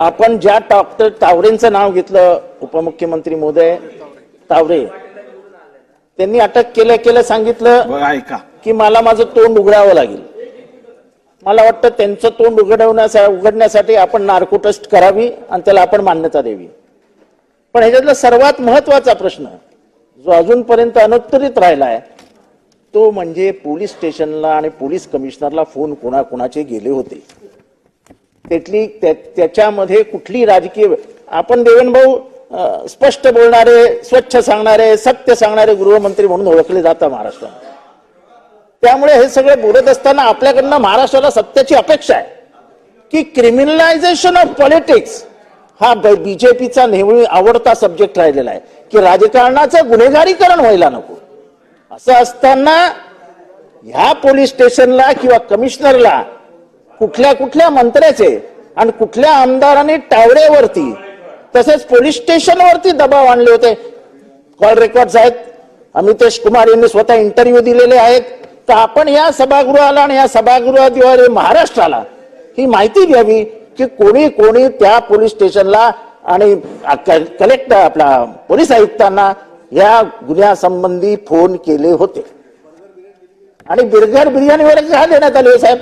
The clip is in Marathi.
आपण ज्या डॉक्टर तावरेंचं नाव घेतलं उपमुख्यमंत्री मोदय तावरे त्यांनी अटक केल्या केल्या सांगितलं ऐका. की मला माझं तोंड उघडावं लागेल. मला वाटतं त्यांचं तोंड उघडवण्यासाठी उघडण्यासाठी आपण नार्को टेस्ट करावी आणि त्याला आपण मान्यता द्यावी. पण ह्याच्यातला सर्वात महत्त्वाचा प्रश्न जो अजूनपर्यंत अनुत्तरित राहिला आहे तो म्हणजे पोलीस स्टेशनला आणि पोलीस कमिशनरला फोन कोणाकोणाचे गेले होते. त्यातली त्या- त्याच्यामध्ये कुठली राजकीय आपण देवेनभाऊ स्पष्ट बोलणारे स्वच्छ सांगणारे सत्य सांगणारे गृहमंत्री म्हणून ओळखले जातात महाराष्ट्रात त्यामुळे हे सगळे बोलत असताना आपल्याकडनं महाराष्ट्राला सत्याची अपेक्षा आहे. की क्रिमिनलायझेशन ऑफ पॉलिटिक्स हा बीजेपीचा नेहमी आवडता सब्जेक्ट राहिलेला आहे. की राजकारणाचं गुन्हेगारीकरण व्हायला नको. असं असताना ह्या पोलीस स्टेशनला किंवा कमिशनरला कुठल्या कुठल्या मंत्र्याचे आणि कुठल्या आमदारांनी टावरेवरती तसेच पोलीस स्टेशनवरती दबाव आणले होते. कॉल रेकॉर्ड्स आहेत. अमितेश कुमार यांनी स्वतः इंटरव्ह्यू दिलेले आहेत. तर आपण या सभागृहाला आणि या सभागृहाद्वारे महाराष्ट्राला ही माहिती द्यावी की कोणी कोणी त्या पोलीस स्टेशनला आणि कलेक्टर आपला पोलीस आयुक्तांना या गुन्ह्यासंबंधी फोन केले होते. आणि बिरघर बिर्याणीवर का देण्यात आली हो साहेब?